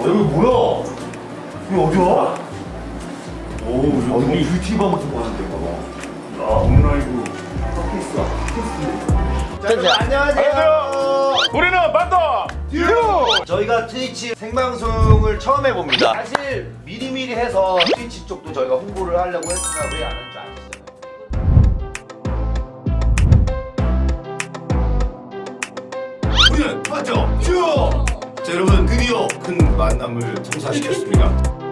여기 뭐야? 여기 어디야? 오, 여기 뭐 뷰티 방 같은 거 하는데, 봐봐. 야, 온라이브 팟캐스트야, 팟캐스트. 자, 여러분 안녕하세요. 우리는 반다 듀! 저희가 트위치 생방송을 처음 해봅니다. 사실 미리미리 해서 트위치 쪽도 저희가 홍보를 하려고 했으나 왜 안 한 줄 아시잖아요. 우리는 반다 듀! 큰 만남을 성사시켰습니다.